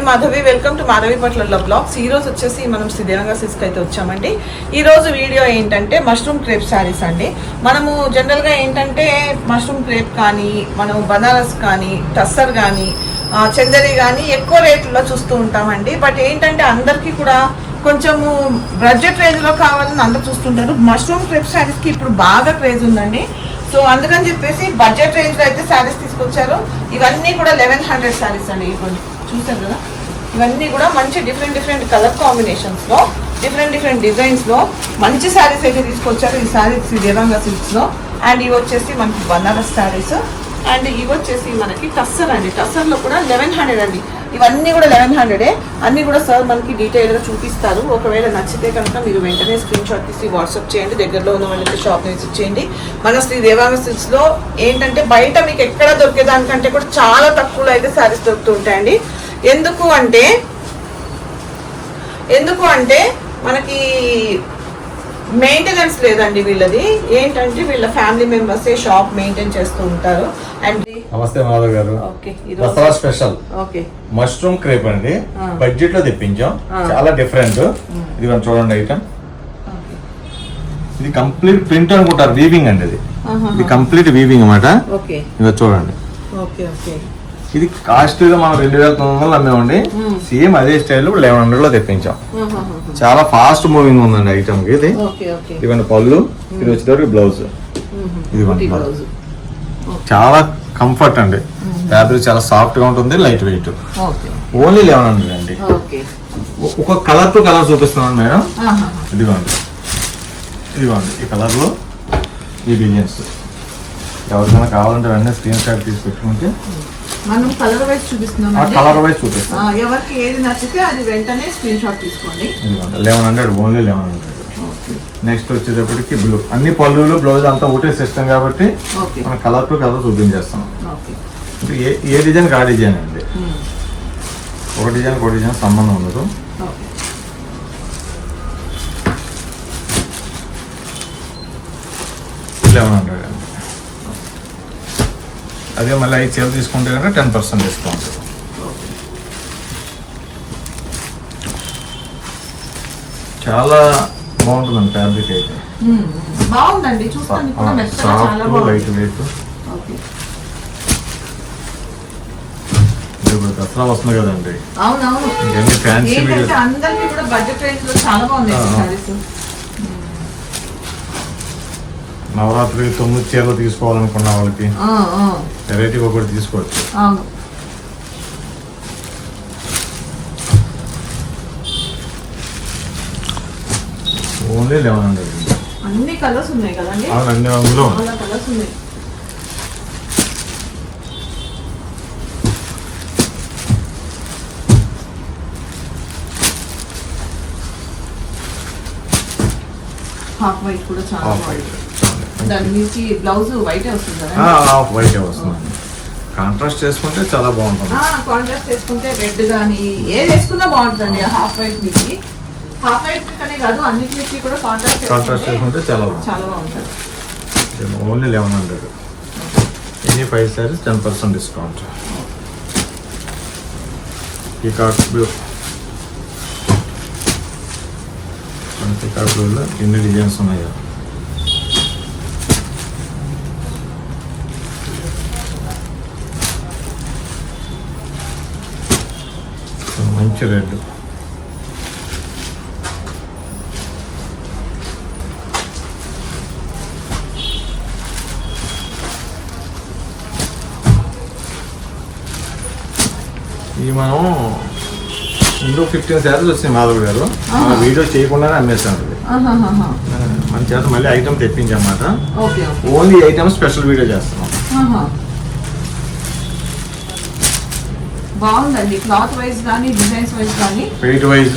నేను Madhavi welcome to Madhavi పట్ల blogs ఈ రోజు వచ్చేసి మనం శ్రీదేవంగా సిస్క్ అయితే వచ్చామండి. ఈ రోజు వీడియో ఏంటంటే మష్రూమ్ క్రేప్ శారీస్ అండి. మనము జనరల్గా ఏంటంటే మష్రూమ్ క్రేప్ కానీ మనం బనారస్ కానీ టస్సర్ కానీ చందరి కానీ ఎక్కువ రేట్లో చూస్తూ ఉంటామండి. బట్ ఏంటంటే అందరికీ కూడా కొంచెము బడ్జెట్ రేంజ్లో కావాలని అందరు చూస్తుంటారు. మష్రూమ్ క్రేప్ శారీస్కి ఇప్పుడు బాగా క్రేజ్ ఉందండి. సో అందుకని చెప్పేసి బడ్జెట్ రేంజ్లో అయితే శారీస్ తీసుకొచ్చారు. ఇవన్నీ కూడా లెవెన్ హండ్రెడ్ శారీస్ అండి ఇప్పుడు చూసారు కదా? ఇవన్నీ కూడా మంచి డిఫరెంట్ డిఫరెంట్ కలర్ కాంబినేషన్స్లో డిఫరెంట్ డిఫరెంట్ డిజైన్స్లో మంచి శారీస్ అయితే తీసుకొచ్చారు. ఈ శారీస్ దేవంగా సిల్క్స్లో అండ్ ఇవి వచ్చేసి మనకి బనారస్ శారీస్ అండ్ ఇవి వచ్చేసి మనకి టస్సర్ అండి. టస్సర్లో కూడా లెవెన్ హండ్రెడ్ అండి. ఇవన్నీ కూడా లెవెన్ హండ్రెడే అన్నీ కూడా సార్ మనకి డీటెయిల్గా చూపిస్తారు. ఒకవేళ నచ్చితే కనుక మీరు వెంటనే స్క్రీన్ షాట్ తీసి వాట్సాప్ చేయండి. దగ్గరలో ఉన్న వాళ్ళకి షాప్ విజిట్ చేయండి. మన శ్రీ దేవాంగ ఏంటంటే బయట మీకు ఎక్కడ దొరికేదానికంటే కూడా చాలా తక్కువలో అయితే శారీస్ దొరుకుతూ ఉంటాయండి. ఎందుకు అంటే ఎందుకు అంటే మనకి మెయింటెనెన్స్ లేదండి వీళ్ళది. ఏంటంటే వీళ్ళ ఫ్యామిలీ మెంబర్సే షాప్ మెయింటైన్ చేస్తూ ఉంటారు. అండ్ నమస్తే Madhav garu. Dasara special okay mushroom crepe అండి. బడ్జెట్లో తెప్పించాం. చాలా డిఫరెంట్ ఇది మనం చూడండి ఐటమ్ ఇది కంప్లీట్ ప్రింట్ అనుకుంటారు వీవింగ్ అండి ఇది. ఇది కంప్లీట్ వీవింగ్ అన్నమాట. ఓకే ఇది చూడండి. ఓకే ఓకే ఇది కాస్ట్గా మనం రెండు వేల తొమ్మిది వందలు అమ్మేమండి. సేమ్ అదే స్టైల్ లెవెన్ హండ్రెడ్లో తెప్పించాం చాలా ఫాస్ట్ మూవింగ్ ఉందండి ఐటమ్కి ఇది ఇవన్నీ పళ్ళు ఇది వచ్చేటప్పుడు బ్లౌజ్. బ్లౌజ్ చాలా కంఫర్ట్ అండి. ఫ్యాబ్రిక్ చాలా సాఫ్ట్గా ఉంటుంది light weight only eleven hundred అండి. ఒక కలర్ టు కలర్ చూపిస్తున్నాను మేడం. ఇదిగోండి. ఇదిగోండి ఈ కలర్లో ఈ డిజైన్స్ ఎవరికైనా కావాలంటే వెంటనే స్క్రీన్ షాట్ తీసి పెట్టుకుంటే మనం కలర్ వైజ్ చూపిస్తున్నాం ఆ కలర్ వైజ్ చూపిస్తాం. ఎవరికి ఏది నచ్చితే అది వెంటనే స్క్రీన్ షాట్ తీసుకోండి. Eleven hundred only eleven hundred. Okay. Next వచ్చేటప్పటికి బ్లూ. అన్ని పళ్ళులు బ్లౌజ్ అంతా ఒకటే సిస్టమ్ కాబట్టి మనం కలర్ టు కలర్ చూపించేస్తాం. ఏ ఏ డిజైన్ ఆ డిజైన్ అండి? ఒక డిజైన్ ఒక డిజైన్ సంబంధం ఉండదు. ఓకే. Eleven hundred. అదే మళ్ళీ ఐదు చీరలు తీసుకుంటే కనుక టెన్ పర్సెంట్ డిస్కౌంట్. చాలా బాగుంటుందండి ఫ్యాబ్రిక్ అయితే. బాగుందండి. Soft light weight. ఇప్పుడు దసరా వస్తుంది కదండి. అవునవును. ఫ్యాన్సీ అందరికి కూడా బడ్జెట్ రేంజ్లో చాలా బాగుంది నవరాత్రి తొమ్మిది చీరలు తీసుకోవాలనుకున్న వాళ్ళకి వెరైటీ ఒకటి తీసుకోవచ్చు. ఓన్లీ లెవెన్ హండ్రెడ్ అన్ని కలర్స్ ఉన్నాయి కదండి? అవునండి అందులో కలర్స్ ఉన్నాయి. హాఫ్ వైట్ కూడా చాలా వైట్. దాని నుంచి బ్లౌజ్ వైట్ వస్తుంది కదా? ఆఫ్ వైట్ వస్తుంది. కాంట్రాస్ట్ చేసుకుంటే చాలా బాగుంటుంది. కాంట్రాస్ట్ వేసుకుంటే రెడ్ కానీ ఏది వేసుకున్నా బాగుంటుందండి హాఫ్ వైట్ నుంచి హాఫ్ వైట్ కనే కాదు అన్నిటికి కూడా కాంట్రాస్ట్ కాంట్రాస్ట్ చేసుకుంటే చాలా చాలా బాగుంటుంది. Only eleven hundred. Any five saris ten percent discount peacock blue peacock బ్లూలో ఎన్ని డిజైన్స్ ఉన్నాయో. రెడ్ ఇది మనం ముందు ఫిఫ్టీన్ శారీస్ వచ్చినాయి మాధవ్ గారు. వీడియో చేయకుండానే అమ్మేస్తాం ఇది ఆహాహాహా. మన చేత మళ్ళీ ఐటమ్ తెప్పించమాట. ఓన్లీ ఐటమ్ స్పెషల్ వీడియో చేస్తున్నాం. బాగుందండి. క్లాత్ వైజ్ కానీ డిజైన్స్ వైజ్ కానీ వెయిట్ వైజ్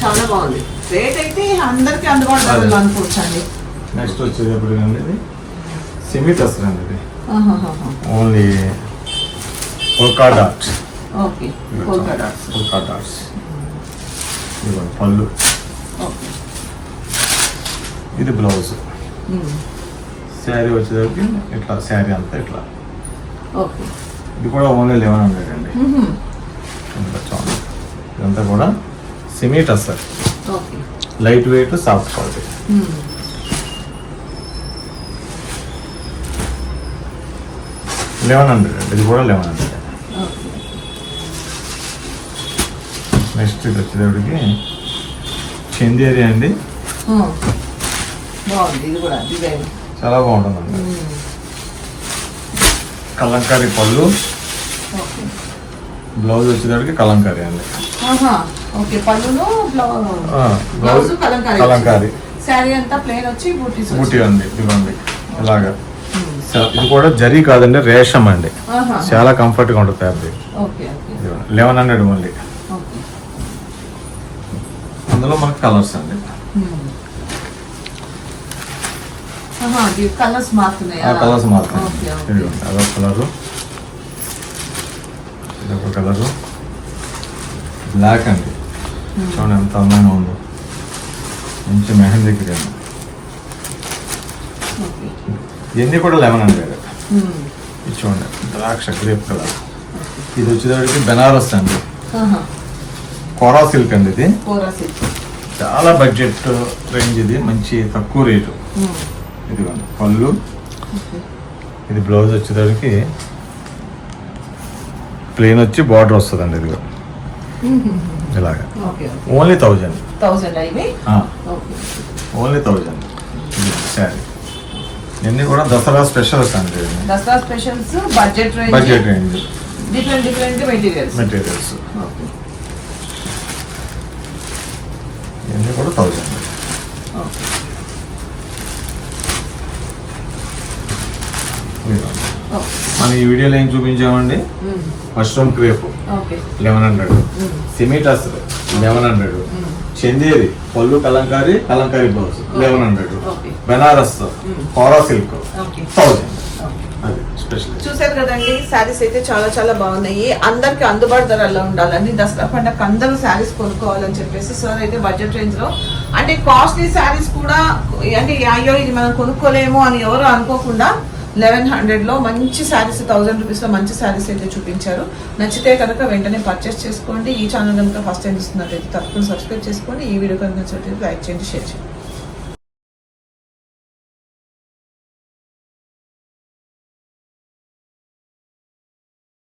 చాలా బాగుంది. రేట్ అయితే అందరికి అందుబాటులో అదే. అనుకోవచ్చండి నెక్స్ట్ వచ్చేటప్పుడు అండి ఇది. సెమీ టస్టర్ అండి ఇది. Only polka dots okay polka dots polka dots ఇదిగోండి పళ్ళు. ఓకే. ఇది బ్లౌజ్. శారీ వచ్చేసరికి ఇట్లా శారీ అంతా ఇట్లా. ఓకే. ఇది కూడా ఓన్లీ లెవెన్ హండ్రెడ్ అండి. ఇదంతా కూడా semi tussar light weight soft quality. Eleven hundred ఇది కూడా లెవెన్ హండ్రెడ్. నెక్స్ట్ ఇది వచ్చేటప్పటికి చందేరి అండి. చాలా బాగుంటుందండి. కలంకారీ పళ్ళు. బ్లౌజ్ వచ్చేటప్పటికి కలంకారీ అండి. Okay blouse Kalamkari. Kalamkari. Sari అంతా ప్లెయిన్ వచ్చి బూటీస్ బూటీ ఉంది ఇదిగోండి ఇలాగా. చా- ఇది కూడా జరీ కాదండి రేషం అండి. చాలా కంఫర్ట్గా ఉంటుంది fabric okay okay. Eleven hundred మళ్ళీ ఓకే. అందులో మనకు కలర్స్ అండి. కలర్స్ మారుతున్నాయి ఆ కలర్స్ ఇదిగోండి అదొక కలరు ఇదొక కలరు బ్లాక్ అండి చూడండి ఎంత అందంగా ఉందో మంచి మెహందీ క్రీమ్ ఇవన్నీ కూడా లెవెన్ హండ్రెడ్ ఇది చూడండి ద్రాక్ష గ్రేప్ కలర్ ఇది వచ్చేటప్పటికి బెనారస్ అండి కోరా సిల్క్ అండి ఇది చాలా బడ్జెట్ రేంజ్ ఇది మంచి తక్కువ రేటు ఇదిగోండి పళ్ళు ఇది బ్లౌజ్ వచ్చేటప్పటికి ప్లెయిన్ వచ్చి బార్డర్ వస్తుందండి ఇదిగో. ఇలాగా. Only thousand only thousand sari. ఇవన్నీ కూడా దసరా స్పెషల్స్ అండి. Dasara specials budget range budget range different different materials materials ఇవన్నీ కూడా థౌజండ్ ఓకే. మన ఈ వీడియోలో ఏం చూపించామండి? Mushroom crepe. Okay. Eleven hundred. Semi tussar eleven hundred. Chanderi పళ్ళు Kalamkari Kalamkari blouse. Eleven hundred. Banaras Kora silk. Okay. Thousand. చూసారు కదండి శారీస్ అయితే చాలా చాలా బాగున్నాయి. అందరికి అందుబాటు ధరల్లో ఉండాలని దసరా పండగ అందరూ శారీస్ కొనుక్కోవాలని చెప్పేసి సార్ అయితే బడ్జెట్ రేంజ్లో. అంటే కాస్ట్లీ శారీస్ కూడా అంటే అయ్యో ఇది మనం కొనుక్కోలేము అని ఎవరు అనుకోకుండా లెవెన్ హండ్రెడ్లో మంచి శారీస్ థౌసండ్ రూపీస్లో మంచి శారీస్ అయితే చూపించారు. నచ్చితే కనుక వెంటనే పర్చేస్ చేసుకోండి. ఈ ఛానల్ కనుక ఫస్ట్ టైం ఇస్తున్నట్టయితే తప్పకుండా సబ్స్క్రైబ్ చేసుకోండి ఈ వీడియో కనుక నచ్చినట్లయితే లైక్ చేయండి షేర్ చేయండి.